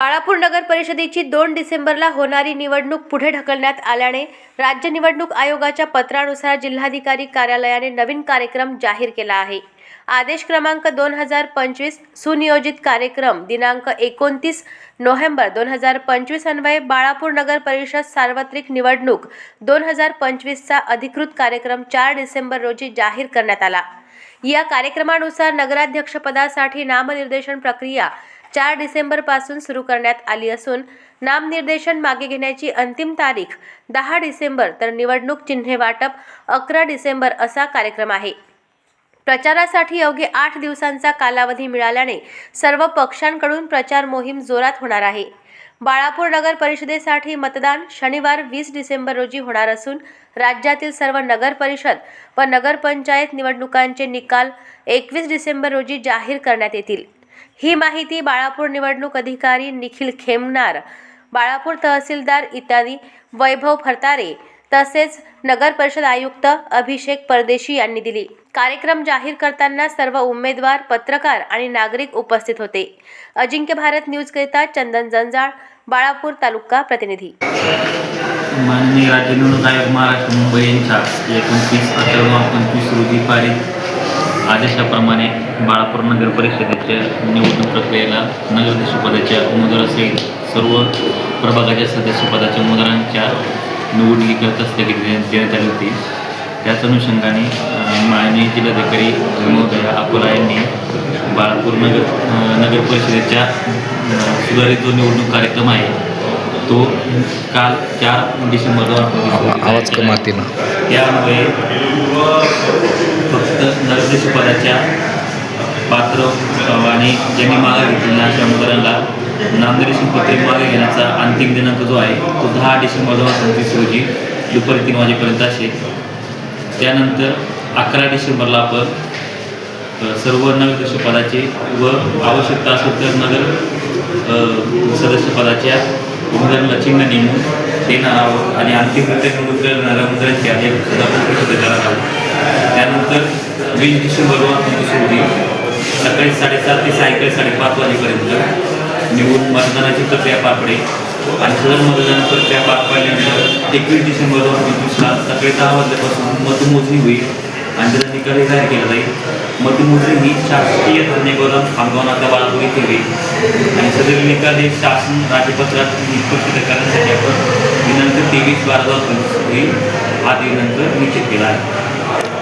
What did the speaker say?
बाळापूर नगर परिषदेची दोन डिसेंबरला होणारी निवडणूक पुढे ढकलण्यात आल्याने राज्य निवडणूक आयोगाच्या पत्रानुसार जिल्हाधिकारी कार्यालयाने नवीन कार्यक्रम जाहीर केला आहे. आदेश क्रमांक दोन हजार पंचवीस सुनियोजित कार्यक्रम दिनांक एकोणतीस नोव्हेंबर दोन हजार पंचवीस अन्वये बाळापूर नगर परिषद सार्वत्रिक निवडणूक दोन हजार पंचवीसचा अधिकृत कार्यक्रम चार डिसेंबर रोजी जाहीर करण्यात आला. या कार्यक्रमानुसार नगराध्यक्षपदासाठी नामनिर्देशन प्रक्रिया चार डिसेंबरपासून सुरू करण्यात आली असून नामनिर्देशन मागे घेण्याची अंतिम तारीख दहा डिसेंबर तर निवडणूक चिन्हे वाटप अकरा डिसेंबर असा कार्यक्रम आहे. प्रचारासाठी अवघे आठ दिवसांचा कालावधी मिळाल्याने सर्व पक्षांकडून प्रचार मोहीम जोरात होणार आहे. बाळापूर नगर परिषदेसाठी मतदान शनिवार वीस डिसेंबर रोजी होणार असून राज्यातील सर्व नगर परिषद व नगरपंचायत निवडणुकांचे निकाल एकवीस डिसेंबर रोजी जाहीर करण्यात येतील. ही माहिती बाळापूर निवडणूक अधिकारी निखिल खेमनार बाळापूर तहसीलदार इत्यादी वैभव फरतारे तसेच नगर परिषद आयुक्त अभिषेक परदेशी यांनी दिली. कार्यक्रम जाहीर करताना सर्व उमेदवार पत्रकार आणि नागरिक उपस्थित होते. अजिंक्य भारत न्यूजकरिता चंदन जंजाळ बाळापूर तालुका प्रतिनिधी. माननीय राज्य निवडणूक आयोग महाराष्ट्र मुंबई यांच्या एकोणतीस अठरा पंचवीस रोजी पारित आदेशाप्रमाणे बाळापूर नगर परिषदेच्या निवडणूक प्रक्रियेला नगराध्यक्षपदाच्या उमेदवारासहित सर्व प्रभागाच्या सदस्यपदाच्या उमेदवारांच्या निवडणुकीकरता स्थगिती देण्यात आली होती त्याच अनुषंगाने माननीय जिल्हाधिकारी महोदय अकोला यांनी बाळापूर नगर नगर परिषदेच्या सुधारित जो निवडणूक कार्यक्रम आहे तो काल चार डिसेंबर दोन हजार पंचवीस रोजी आवाज जाहीर कमी केला. आते ना त्यामुळे फक्त पात्र आणि ज्यांनी मागे घेतलेल्या अशा उमेदवारांना नामनिर्देशन पत्रे मागे घेण्याचा अंतिम दिनांक जो आहे तो दहा डिसेंबर दोन हजार पंचवीस रोजी दुपारी तीन वाजेपर्यंत असेल त्यानंतर अकरा डिसेंबरला आपण अ, सर्व नगराध्यक्षपदाचे व आवश्यकता असेल तर नगर सदस्यपदाच्या उमेदवारांना चिन्ह नेमून ते नाव आणि अंतिम प्रत्येक करणाऱ्या उमेदवारांची यादी सुद्धा आपण प्रसिद्ध करणार आहोत त्यानंतर वीस डिसेंबर दोन हजार सकाळी साडेसात ते सायंकाळी साडेपाच वाजेपर्यंत. निवडून मतदानाची प्रक्रिया पार पडेल आणि सदर मतदान प्रक्रिया पार पाडल्यानंतर एकवीस डिसेंबर दोन हजार सकाळी दहा वाजल्यापासून मतमोजणी होईल. आणि त्याचा निकालही जाहीर केला जाईल. मतमोजणी ही शासकीय धान्य गोदाम खामगावनाका बाळापूर इथे होईल. आणि सदर निकाल हे शासन राजपत्रात निष्पत्तीत करण्यासाठी आपण दिनांक तेवीस बारा दोन होईल. हा दिनांक निश्चित केला आहे.